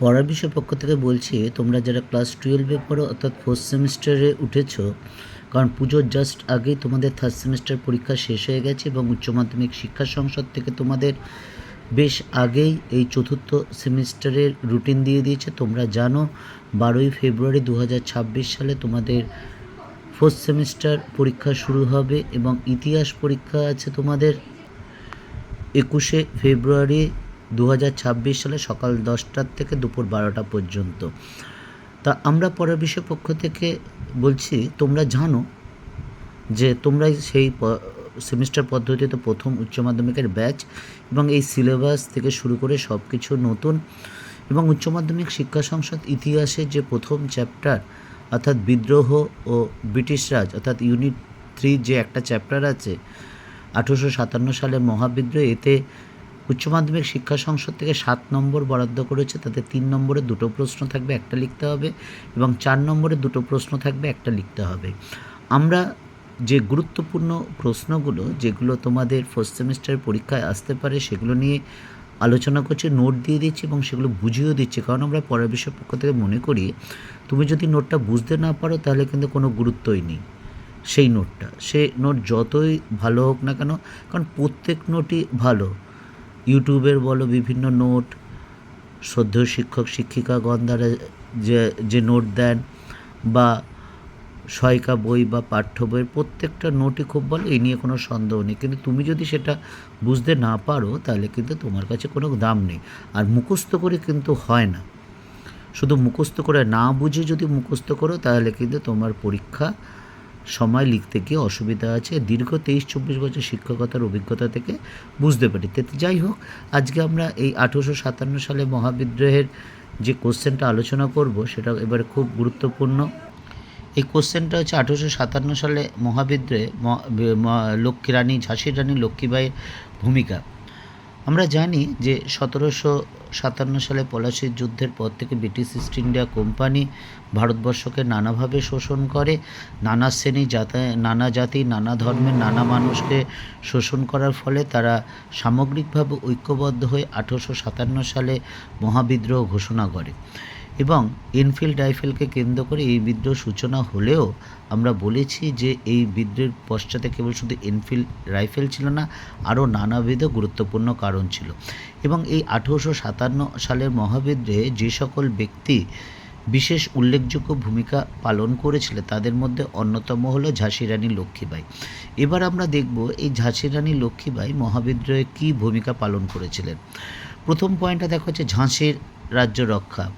পড়ার বিষয় পক্ষ থেকে বলছি, তোমরা যারা ক্লাস টুয়েলভে পড়ো অর্থাৎ ফোর্থ সেমিস্টারে উঠেছ, কারণ পুজোর জাস্ট আগেই তোমাদের থার্ড সেমিস্টার পরীক্ষা শেষ হয়ে গেছে এবং উচ্চ মাধ্যমিক শিক্ষা সংসদ থেকে তোমাদের বেশ আগেই এই চতুর্থ সেমিস্টারের রুটিন দিয়ে দিয়েছে। তোমরা জানো, বারোই ফেব্রুয়ারি দু হাজার ছাব্বিশ সালে তোমাদের ফোর্থ সেমিস্টার পরীক্ষা শুরু হবে এবং ইতিহাস পরীক্ষা আছে তোমাদের। একুশে ফেব্রুয়ারি দু হাজার ছাব্বিশ সালে সকাল দশটার থেকে দুপুর বারোটা পর্যন্ত। তা আমরা বিষয় পক্ষ থেকে বলছি, তোমরা জানো যে তোমরা সেই সেমিস্টার পদ্ধতিতে প্রথম উচ্চ মাধ্যমিকের ব্যাচ এবং এই সিলেবাস থেকে শুরু করে সব কিছু নতুন এবং উচ্চ মাধ্যমিক শিক্ষা সংসদ ইতিহাসে যে প্রথম চ্যাপ্টার অর্থাৎ বিদ্রোহ ও ব্রিটিশ রাজ, অর্থাৎ ইউনিট থ্রি যে একটা চ্যাপ্টার আছে, আঠেরোশো সাতান্ন সালের মহাবিদ্রোহ, এতে উচ্চ মাধ্যমিক শিক্ষা সংসদ থেকে সাত নম্বর বরাদ্দ করেছে, তাতে তিন নম্বরে দুটো প্রশ্ন থাকবে, একটা লিখতে হবে এবং চার নম্বরে দুটো প্রশ্ন থাকবে, একটা লিখতে হবে। আমরা যে গুরুত্বপূর্ণ প্রশ্নগুলো, যেগুলো তোমাদের ফার্স্ট সেমিস্টারের পরীক্ষায় আসতে পারে, সেগুলো নিয়ে আলোচনা করছি নোট দিয়ে দিচ্ছি এবং সেগুলো বুঝিয়েও দিচ্ছি। কারণ আমরা পরের বিষয়ের পক্ষ থেকে মনে করি, তুমি যদি নোটটা বুঝতে না পারো, তাহলে কিন্তু কোনো গুরুত্বই নেই সেই নোটটা সে নোট যতই ভালো হোক না কেন, কারণ প্রত্যেক নোটই ভালো। ইউটিউবের বলো বিভিন্ন নোট, শ্রদ্ধেয় শিক্ষক শিক্ষিকাগণ দ্বারা যে যে নোট দেন বা সহায়িকা বই বা পাঠ্য বইয়ের প্রত্যেকটা নোটই খুব ভালো এই নিয়ে কোনো সন্দেহ নেই। কিন্তু তুমি যদি সেটা বুঝতে না পারো, তাহলে কিন্তু তোমার কাছে কোনো দাম নেই। আর মুখস্থ করে কিন্তু হয় না। শুধু মুখস্থ করে না বুঝে যদি মুখস্থ করো, তাহলে কিন্তু তোমার পরীক্ষা সময় লিখতে গিয়ে অসুবিধা আছে। দীর্ঘ তেইশ চব্বিশ বছর শিক্ষকতার অভিজ্ঞতা থেকে বুঝতে পারি। যাই হোক, আজকে আমরা এই আঠেরোশো সাতান্ন সালে মহাবিদ্রোহের যে কোশ্চেনটা আলোচনা করব, সেটা এবারে খুব গুরুত্বপূর্ণ। এই কোশ্চেনটা হচ্ছে আঠেরোশো সাতান্ন সালে মহাবিদ্রোহে লক্ষ্মী রানী, ঝাঁসির রানী লক্ষ্মীবাইয়ের ভূমিকা। আমরা জানি যে সতেরোশো সাতান্ন সালে পলাশির যুদ্ধের পর থেকে ব্রিটিশ ইস্ট ইন্ডিয়া কোম্পানি ভারতবর্ষকে নানাভাবে শোষণ করে, নানা শ্রেণি জাতা, নানা জাতি, নানা ধর্মের নানা মানুষকে শোষণ করার ফলে তারা সামগ্রিকভাবে ঐক্যবদ্ধ হয়ে আঠেরোশো সাতান্ন সালে মহাবিদ্রোহ ঘোষণা করে। এবং এনফিল্ড রাইফেলকে কেন্দ্র করে এই বিদ্রোহ সূচনা হলেও আমরা বলেছি যে এই বিদ্রোহের পশ্চাতে কেবল শুধু এনফিল্ড রাইফেল ছিল না, আরও নানাবিধ গুরুত্বপূর্ণ কারণ ছিল। এবং এই আঠেরোশো সাতান্ন সালের মহাবিদ্রোহে যে সকল ব্যক্তি বিশেষ উল্লেখযোগ্য ভূমিকা পালন করেছিলেন তাদের মধ্যে অন্যতম হলো ঝাঁসি রানী লক্ষ্মীবাই। এবার আমরা দেখব এই ঝাঁসি রানী লক্ষ্মীবাই মহাবিদ্রোহে কী ভূমিকা পালন করেছিলেন। প্রথম পয়েন্টটা দেখা হচ্ছে ঝাঁসির রাজ্য রক্ষা।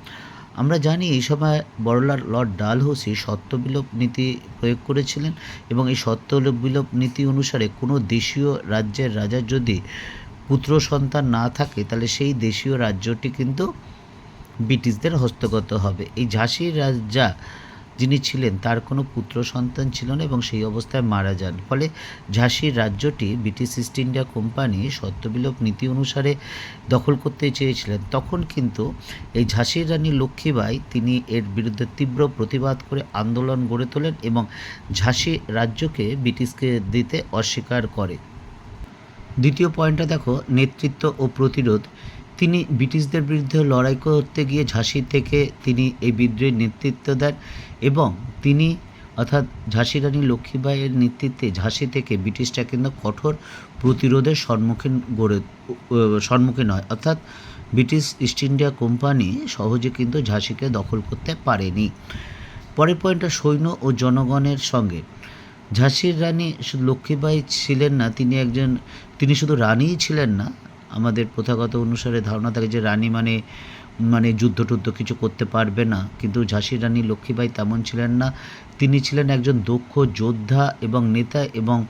আমরা জানি এই সময় বড়লাট লর্ড ডালহৌসি সত্যবিলোপ নীতি প্রয়োগ করেছিলেন এবং এই সত্যবিলোপ নীতি অনুসারে কোনো দেশীয় রাজ্যের রাজার যদি পুত্র সন্তান না থাকে, তাহলে সেই দেশীয় রাজ্যটি কিন্তু ব্রিটিশদের হস্তগত হবে। এই ঝাঁসির রাজা যিনি ছিলেন তার কোনো পুত্র সন্তান ছিল না এবং সেই অবস্থায় মারা যান। ফলে ঝাঁসির রাজ্যটি ব্রিটিশ ইস্ট ইন্ডিয়া কোম্পানি সত্যবিলোপ নীতি অনুসারে দখল করতে চেয়েছিলেন। তখন কিন্তু এই ঝাঁসির রানী লক্ষ্মীবাই তিনি এর বিরুদ্ধে তীব্র প্রতিবাদ করে আন্দোলন গড়ে তোলেন এবং ঝাঁসি রাজ্যকে ব্রিটিশকে দিতে অস্বীকার করে। দ্বিতীয় পয়েন্টটা দেখো, নেতৃত্ব ও প্রতিরোধ। তিনি ব্রিটিশদের বিরুদ্ধে লড়াই করতে গিয়ে ঝাঁসি থেকে তিনি এই বিদ্রোহের নেতৃত্ব দেন এবং তিনি, অর্থাৎ ঝাঁসি রানী লক্ষ্মীবাইয়ের নেতৃত্বে ঝাঁসি থেকে ব্রিটিশরা কিন্তু কঠোর প্রতিরোধের সম্মুখীন গড়ে সম্মুখীন হয়। অর্থাৎ ব্রিটিশ ইস্ট ইন্ডিয়া কোম্পানি সহজে কিন্তু ঝাঁসিকে দখল করতে পারেনি। পরের পয়েন্টটা সৈন্য ও জনগণের সঙ্গে। ঝাঁসির রানী শুধু লক্ষ্মীবাই ছিলেন না, তিনি একজন, তিনি শুধু রানীই ছিলেন না আমাদের প্রথাগত অনুসারে ধারণা থাকে যে রানী মানে মানে যুদ্ধ টুদ্ধ কিছু করতে পারবে না। কিন্তু ঝাঁসির রানী লক্ষ্মীবাই তেমন ছিলেন না। তিনি ছিলেন একজন দক্ষ যোদ্ধা এবং নেতা এবং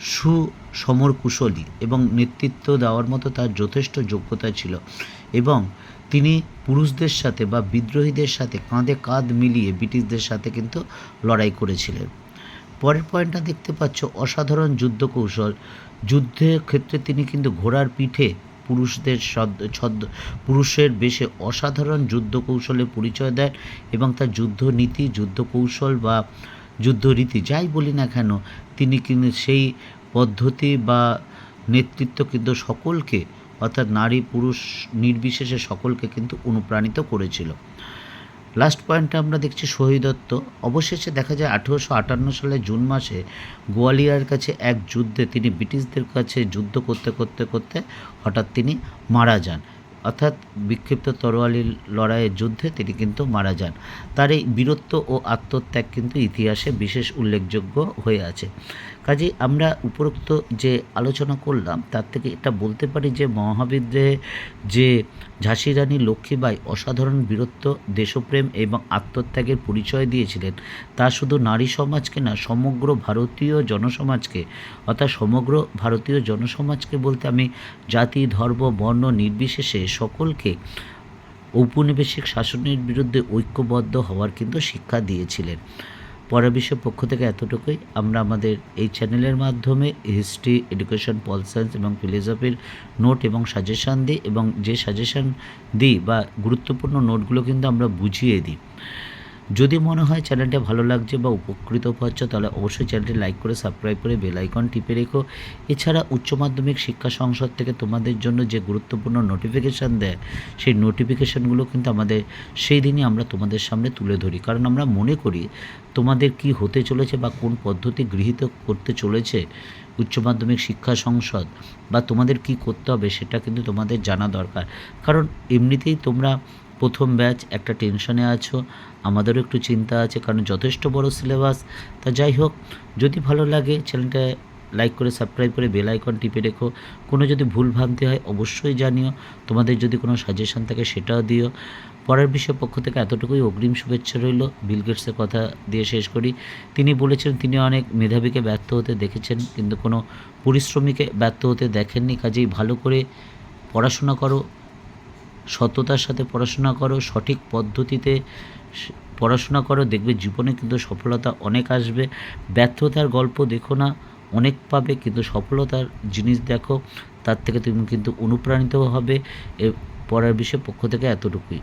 সুসমর কুশলী এবং নেতৃত্ব দেওয়ার মতো তার যথেষ্ট যোগ্যতা ছিল। এবং তিনি পুরুষদের সাথে বা বিদ্রোহীদের সাথে কাঁধে কাঁধ মিলিয়ে ব্রিটিশদের সাথে কিন্তু লড়াই করেছিলেন। পরের পয়েন্টটা দেখতে পাচ্ছ, অসাধারণ যুদ্ধ কৌশল যুদ্ধের ক্ষেত্রে তিনি কিন্তু ঘোড়ার পিঠে পুরুষদের ছদ্ম পুরুষের বেশে অসাধারণ যুদ্ধ কৌশলের পরিচয় দেন এবং তার যুদ্ধ নীতি যুদ্ধ কৌশল বা যুদ্ধরীতি, যাই বলি না কেন, তিনি কিন্তু সেই পদ্ধতি বা নেতৃত্ব কিন্তু সকলকে, অর্থাৎ নারী পুরুষ নির্বিশেষে সকলকে কিন্তু অনুপ্রাণিত করেছিল। লাস্ট পয়েন্টটা আমরা দেখছি শহীদত্ব অবশেষে দেখা যায় আঠেরোশো আটান্ন সালে জুন মাসে গোয়ালিয়রের কাছে এক যুদ্ধে তিনি ব্রিটিশদের কাছে যুদ্ধ করতে করতে করতে হঠাৎ তিনি মারা যান। অর্থাৎ বিক্ষিপ্ত তরোয়ালি লড়াইয়ের যুদ্ধে তিনি কিন্তু মারা যান। তার এই বীরত্ব ও আত্মত্যাগ কিন্তু ইতিহাসে বিশেষ উল্লেখযোগ্য হয়ে আছে। কাজেই আমরা উপরোক্ত যে আলোচনা করলাম, তার থেকে এটা বলতে পারি যে মহাবিদ্রোহে যে ঝাঁসি রানী লক্ষ্মীবাই অসাধারণ বীরত্ব, দেশপ্রেম এবং আত্মত্যাগের পরিচয় দিয়েছিলেন, তা শুধু নারী সমাজকে না, সমগ্র ভারতীয় জনসমাজকে, অর্থাৎ সমগ্র ভারতীয় জনসমাজকে বলতে আমি জাতি, ধর্ম, বর্ণ নির্বিশেষে সকলকে ঔপনিবেশিক শাসনের বিরুদ্ধে ঐক্যবদ্ধ হওয়ার কিন্তু শিক্ষা দিয়েছিলেন। পরের বিশ্বের পক্ষ থেকে এতটুকুই। আমরা আমাদের এই চ্যানেলের মাধ্যমে হিস্ট্রি এডুকেশন পল সায়েন্স এবং ফিলোসফির নোট এবং সাজেশান দিই এবং যে সাজেশান দিই বা গুরুত্বপূর্ণ নোটগুলো কিন্তু আমরা বুঝিয়ে দিই। যদি মনে হয় চ্যানেলটা ভালো লাগছে বা উপকৃত হচ্ছ, তাহলে অবশ্যই চ্যানেলটি লাইক করে, সাবস্ক্রাইব করে, বেল আইকন টিপে রেখো। এছাড়া উচ্চ মাধ্যমিক শিক্ষা সংসদ থেকে তোমাদের জন্য যে গুরুত্বপূর্ণ নোটিফিকেশান দেয়, সেই নোটিফিকেশানগুলো কিন্তু আমাদের সেই দিনই আমরা তোমাদের সামনে তুলে ধরি। কারণ আমরা মনে করি তোমাদের কি হতে চলেছে বা কোন পদ্ধতি গৃহীত করতে চলেছে উচ্চ মাধ্যমিক শিক্ষা সংসদ, বা তোমাদের কি করতে হবে সেটা কিন্তু তোমাদের জানা দরকার। কারণ এমনিতেই তোমরা প্রথম ব্যাচ, একটা টেনশনে আছো, আমাদেরও একটু চিন্তা আছে, কারণ যথেষ্ট বড় সিলেবাস। তা যাই হোক, যদি ভালো লাগে, চ্যানেলটা লাইক করে, সাবস্ক্রাইব করে, বেল আইকন টিপে রেখো। কোনো যদি ভুল ভ্রান্তি হয়, অবশ্যই জানিও। তোমাদের যদি কোনো সাজেশন থাকে, সেটাও দিও। পরের বিষয় পক্ষ থেকে এতটুকুই। অগ্রিম শুভেচ্ছা রইল। বিল গেটসের কথা দিয়ে শেষ করি। তিনি বলেছেন, তিনি অনেক মেধাবীকে ব্যর্থ হতে দেখেছেন, কিন্তু কোনো পরিশ্রমীকে ব্যর্থ হতে দেখেননি। কাজেই ভালো করে পড়াশোনা করো। সততার সাথে পড়াশোনা করো, সঠিক পদ্ধতিতে পড়াশোনা করো, দেখবে জীবনে কিন্তু সফলতা অনেক আসবে। ব্যর্থতার গল্প দেখো না, অনেক পাবে, কিন্তু সফলতার জিনিস দেখো, তার থেকে তুমি কিন্তু অনুপ্রাণিত হবে। এ পড়ার বিষয়ে পক্ষ থেকে এতটুকুই।